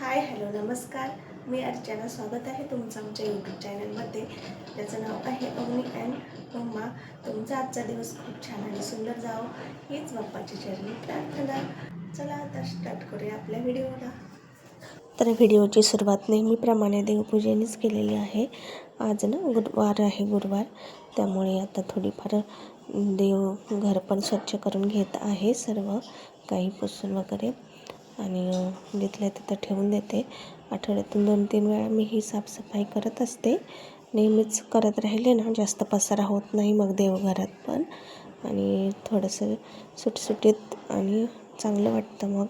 Hi hello नमस्कार. मी अर्चना स्वागत आहे तुमचं आमच्या यूट्यूब चॅनलमध्ये ज्याचं नाव आहे अवनी अँड मम्मा. तुमचा आजचा दिवस खूप छान आणि सुंदर जावं. हीच बाप्पाची चरणी प्रार्थना. चला आता स्टार्ट करूया आपल्या व्हिडिओला. तर व्हिडिओची सुरुवात नेहमीप्रमाणे देवपूजेनेच केलेली आहे. आज ना गुरुवार आहे गुरुवार. त्यामुळे आता थोडीफार देव घर पण स्वच्छ करून घेत आहे. सर्व काही पुसून वगैरे. आणि जिथल्या तिथं ठेवून देते. आठवड्यातून दोन तीन वेळा मी ही साफसफाई करत असते. नेहमीच करत राहिले ना जास्त पसारा होत नाही मग देवघरात पण. आणि थोडंसं सुटसुटीत आणि चांगलं वाटतं मग.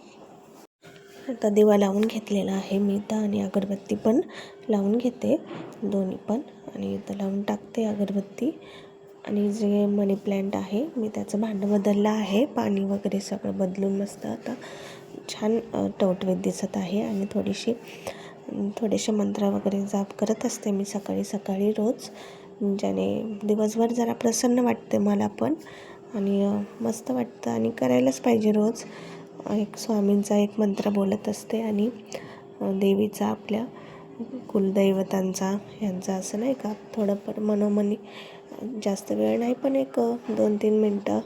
आता दिवा लावून घेतलेला आहे मी तर आणि अगरबत्ती पण लावून घेते. दोन्ही पण. आणि इथं लावून टाकते अगरबत्ती. आणि जे मनी प्लॅन्ट आहे मी त्याचं भांडं बदललं आहे. पाणी वगैरे सगळं बदलून मस्त आता छान टवटवीत दिसत आहे आणि थोडीशी थोडेसे मंत्र वगैरे जाप करत असते मी सकाळी सकाळी रोज. ज्याने दिवसभर जरा प्रसन्न वाटते मला पण आणि मस्त वाटतं आणि करायलाच पाहिजे रोज. एक स्वामींचा एक मंत्र बोलत असते आणि देवीचा आपल्या कुलदैवतांचा यांचा असं नाही का? थोडंफार मनोमनी जास्त वेळ नाही पण एक दोन तीन मिनटं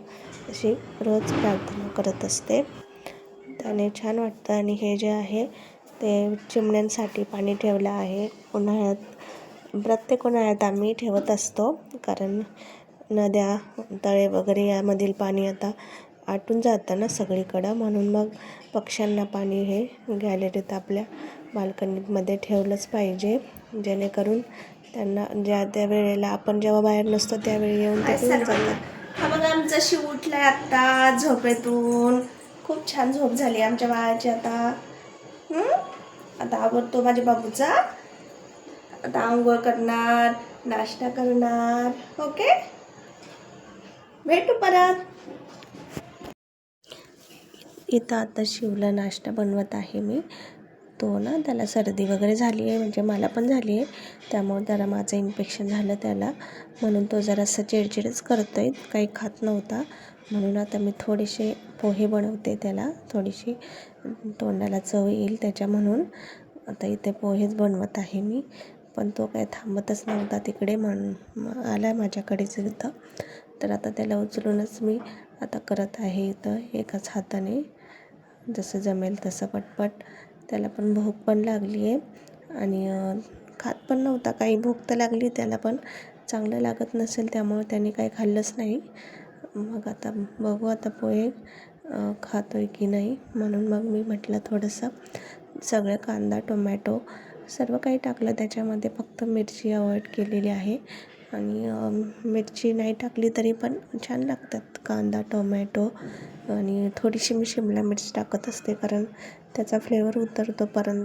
अशी रोज प्रार्थना करत असते. त्याने छान वाटतं. आणि हे जे आहे ते चिमण्यांसाठी पाणी ठेवलं आहे. उन्हाळ्यात प्रत्येक उन्हाळ्यात आम्ही ठेवत असतो कारण नद्या तळे वगैरे यामधील पाणी आता आटून जातं ना सगळीकडं. म्हणून मग पक्ष्यांना पाणी हे गॅलरीत आपल्या बाल्कनीमध्ये ठेवलंच पाहिजे जेणेकरून त्यांना ज्या त्या वेळेला आपण जेव्हा बाहेर नसतो त्यावेळी येऊन ते मग आमचा शिव उठलाय आत्ता झोपेतून. खूप छान झोप झाली आमच्या बाळाची आता. आता आवडतो माझ्या बाबूचा. आता आंघोळ करणार नाश्ता करणार ओके? भेटू परत. इथं आता शिवला नाश्ता बनवत आहे मी. तो ना त्याला सर्दी वगैरे झाली आहे म्हणजे मला पण झाली आहे. त्यामुळे जरा माझं इन्फेक्शन झालं त्याला. म्हणून तो जरासा चिडचिडच करतो आहे काही खात नव्हता. म्हणून आता मी थोडेसे पोहे बनवते त्याला. थोडीशी तोंडाला चव येईल त्याच्या म्हणून. आता इथे पोहेच बनवत आहे मी. पण तो काय थांबतच नव्हता तिकडे म्हणून आला माझ्याकडेच इथं तर आता त्याला उचलूनच मी आता करत आहे इथं एकाच हाताने. जसं जमेल तसं पटपट. त्याला पण भूक पण लागली आहे आणि खात पण नव्हता. काही भूक तर लागली त्याला पण चांगलं लागत नसेल त्यामुळे त्याने काही खाल्लंच नाही. मग आता बघू आता पोहे खातो खातोय की नाही? म्हणून मग मी म्हटलं थोडंसं सगळं कांदा टोमॅटो सर्व काही टाकलं. त्याच्यामध्ये फक्त मिरची अवॉइड केलेली आहे. आणि मिरची नाही टाकली तरी पण छान लागतात. कांदा टोमॅटो आणि थोडीशी मी शिमला मिरची टाकत असते कारण त्याचा फ्लेवर उतरतो परं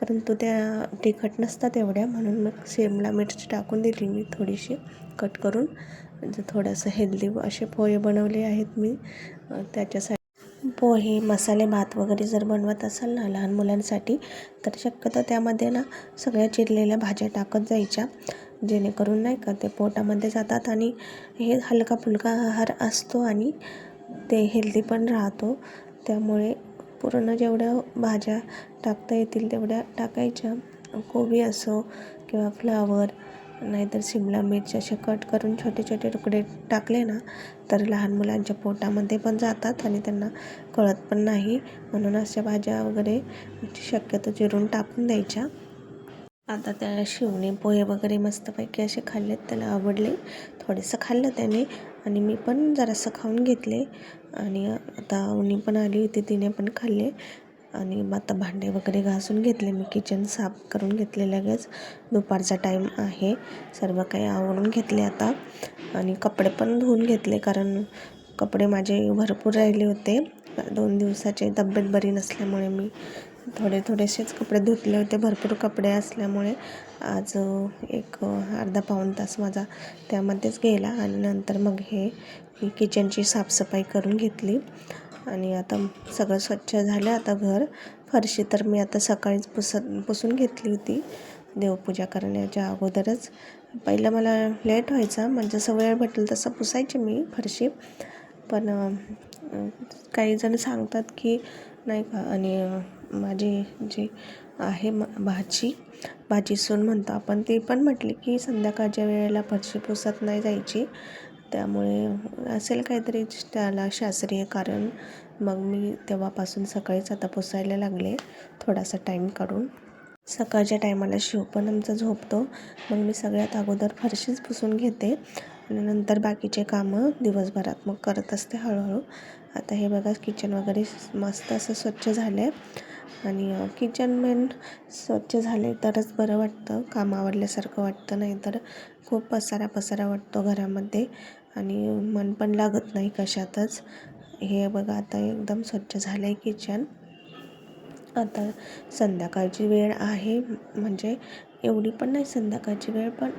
परंतु त्या तिखट नसतात एवढ्या म्हणून मग शिमला मिरची टाकून दिली मी थोडीशी कट करून. म्हणजे थोडंसं हेल्दी असे पोहे बनवले आहेत मी. त्याच्यासाठी पोहे मसाले भात वगैरे जर बनवत असाल ना लहान मुलांसाठी तर शक्यतो त्यामध्ये ना सगळ्या चिरलेल्या भाज्या टाकत जायच्या. जेणेकरून नाही का ते पोटामध्ये जातात आणि हे हलका फुलका आहार असतो आणि ते हेल्दी पण राहतो. त्यामुळे पूर्ण जेवढ्या भाज्या टाकता येतील तेवढ्या टाकायच्या. कोबी असो किंवा फ्लावर नाहीतर शिमला मिरची असे कट करून छोटे छोटे तुकडे टाकले ना तर लहान मुलांच्या पोटामध्ये पण जातात आणि त्यांना कळत पण नाही. म्हणून अशा भाज्या वगैरे शक्यतो चिरून टाकून द्यायच्या. आता त्याला शिवणे पोहे वगैरे मस्तपैकी असे खाल्लेत त्याला आवडले. थोडेसं खाल्लं त्याने आणि मी पण जरासं खाऊन घेतले. आणि आता उनी पण आली होती तिने पण खाल्ले. आणि मग आता भांडे वगैरे घासून घेतले. मी किचन साफ करून घेतले लगेच. दुपारचा टाईम आहे. सर्व काही आवरून घेतले आता. आणि कपडे पण धुवून घेतले कारण कपडे माझे भरपूर राहिले होते. दोन दिवसाचे तब्येत बरी नसल्यामुळे मी थोडे थोडेसेच कपडे धुतले होते. भरपूर कपडे असल्यामुळे आज एक अर्धा पाऊण तास माझा त्यामध्येच गेला आणि नंतर मग हे किचनची साफसफाई करून घेतली. आणि आता सगळं स्वच्छ झालं. आता घर फरशी तर मी आता सकाळीच पुसत पुसून घेतली होती. देवपूजा करण्याच्या अगोदरच. पहिलं मला लेट व्हायचा. म्हणजे जसं वेळ भेटेल तसं पुसायची मी फरशी. पण काही जण सांगतात की नाही का आणि माझी जी आहे म भाची भाची सून म्हणतो आपण ती पण म्हटली की संध्याकाळच्या वेळेला फरशी पुसत नाही जायची. त्यामुळे असेल काहीतरी त्याला शास्त्रीय कारण. मग मी तेव्हापासून सकाळीच आता पुसायला लागले थोडासा टाईम काढून. सकाळच्या टायमाला शिव पण आमचा झोपतो. मग मी सगळ्यात अगोदर फरशीच पुसून घेते आणि नंतर बाकीचे कामं दिवसभरात मग करत असते हळूहळू. आता हे बघा किचन वगैरे मस्त असं स्वच्छ झालं आहे आणि किचन मेन स्वच्छ झाले तरच बरं वाटतं. काम आवडल्यासारखं वाटतं नाही तर खूप पसारा पसारा वाटतो घरामध्ये. आणि मन पण लागत नाही कशातच. हे बघा आता एकदम स्वच्छ झालं आहे किचन आता संध्याकाळची वेळ आहे. म्हणजे एवढी पण नाही संध्याकाळची वेळ पण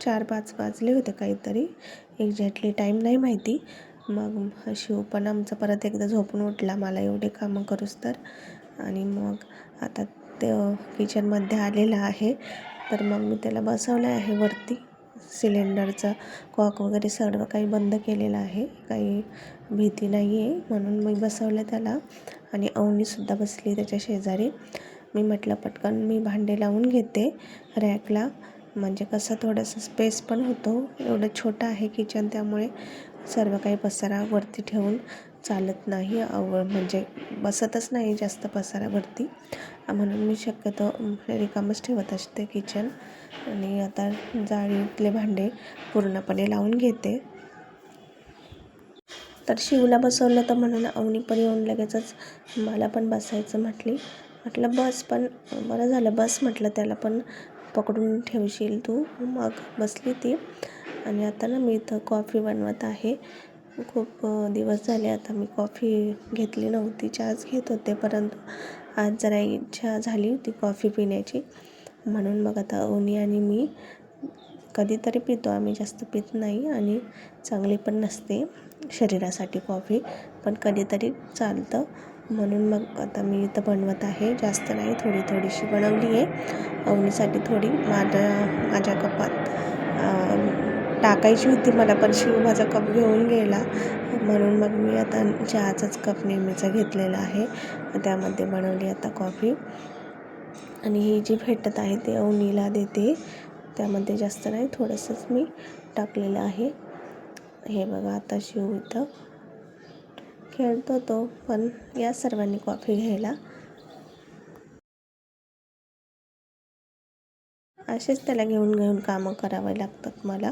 चार पाच वाजले होते काहीतरी. एक्झॅक्टली टाईम नाही माहिती. मग शिव पण आमचा परत एकदा झोपून उठला. मला एवढे कामं करूस तर. आणि मग आता ते किचनमध्ये आलेला आहे. तर मग मी त्याला बसवलं आहे वरती. सिलेंडरचा कॉक वगैरे सर्व काही बंद केलेलं आहे. काही भीती नाही आहे म्हणून मी बसवलं त्याला. आणि अवनीसुद्धा बसली त्याच्या शेजारी. मी म्हटलं पटकन मी भांडे लावून घेते रॅकला. म्हणजे कसं थोडंसं स्पेस पण होतो. एवढं छोटं आहे किचन त्यामुळे सर्व काही पसारा वरती ठेवून चालत नाही. आवड म्हणजे बसतच नाही जास्त पसारावरती. म्हणून मी शक्यतो रिकामच ठेवत असते किचन आणि आता जाळीतले भांडे पूर्णपणे लावून घेते. तर शिवला बसवलं तर म्हणून अवनी पण येऊन लगेचच मला पण बसायचं म्हटली. म्हटलं बस पण. बरं झालं बस म्हटलं त्याला पण. पकडून ठेवशील तू? मग बसली ती. आणि आता ना मी इथं कॉफी बनवत आहे. खूप दिवस झाले आता मी कॉफी घेतली नव्हती चहाच घेत होते परंतु आज जरा इच्छा झाली होती कॉफी पिण्याची. म्हणून मग आता ओनी आणि मी कधीतरी पितो. आम्ही जास्त पित नाही आणि चांगली पण नसते. शरीरासाठी कॉफी पण कधीतरी चालतं. म्हणून मग आता मी इथं बनवत आहे. जास्त नाही थोडी थोडीशी बनवली आहे. अवनीसाठी थोडी माझ्या माझ्या कपात टाकायची होती मला पण शिव माझा कप घेऊन गेला. म्हणून मग मी आता चहाचाच कप नेहमीचा घेतलेला आहे. त्यामध्ये बनवली आता कॉफी. आणि ही जी भेटत आहे ते अवनीला देते. त्यामध्ये जास्त नाही थोडंसंच मी टाकलेलं आहे. हे बघा आता शिव इथं खेळतो तो पण या सर्वांनी कॉफी घ्यायला. असेच त्याला घेऊन घेऊन कामं करावे लागतात मला.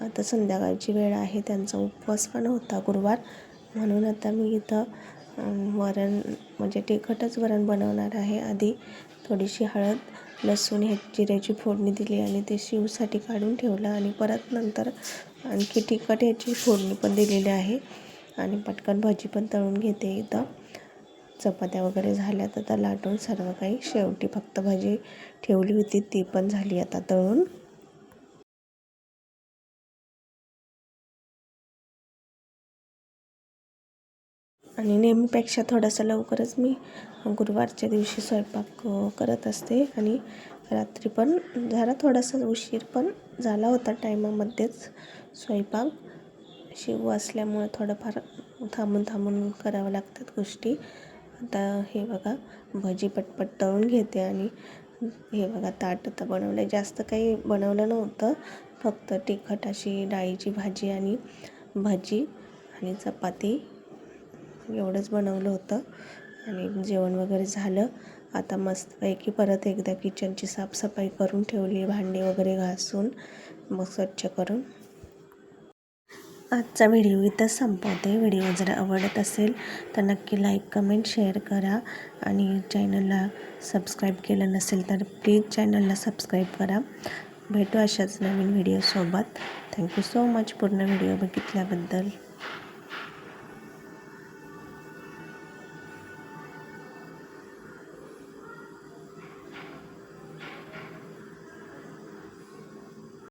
आता संध्याकाळची वेळ आहे त्यांचा उपवास पण होता गुरुवार. म्हणून आता मी इथं वरण म्हणजे तिखटच वरण बनवणार आहे. आधी थोडीशी हळद लसूण ह्या जिऱ्याची फोडणी दिली आणि ते शिवसाठी काढून ठेवलं आणि परत नंतर आणखी तिखट ह्याची फोडणी पण दिलेली आहे. आणि पटकन भाजी पण तळून घेते इथं. चपात्या वगैरे झाल्या तर त्या लाटून सर्व काही शेवटी फक्त भाजी ठेवली होती ती पण झाली आता तळून. आणि नेहमीपेक्षा थोडंसं लवकरच मी गुरुवारच्या दिवशी स्वयंपाक करत असते. आणि रात्री पण जरा थोडासा उशीर पण झाला होता टायमामध्येच स्वयंपाक. शिव असल्यामुळे थोडंफार थांबून थांबून करावं लागतात गोष्टी. आता हे बघा भजी पटपट तळून घेते आणि हे बघा ताट आता बनवलं जास्त काही बनवलं नव्हतं. फक्त तिखट अशी डाळीची भाजी आणि भजी आणि चपाती एवढंच बनवलं होतं. आणि जेवण वगैरे झालं. आता मस्तपैकी परत एकदा किचनची साफसफाई करून ठेवली. भांडी वगैरे घासून मग स्वच्छ करून. आजचा व्हिडिओ इथंच संपवते. व्हिडिओ जर आवडत असेल तर नक्की लाईक कमेंट शेअर करा. आणि चॅनलला सबस्क्राईब केलं नसेल तर प्लीज चॅनलला सबस्क्राईब करा. भेटू अशाच नवीन व्हिडिओसोबत थँक्यू सो मच पूर्ण व्हिडिओ बघितल्याबद्दल.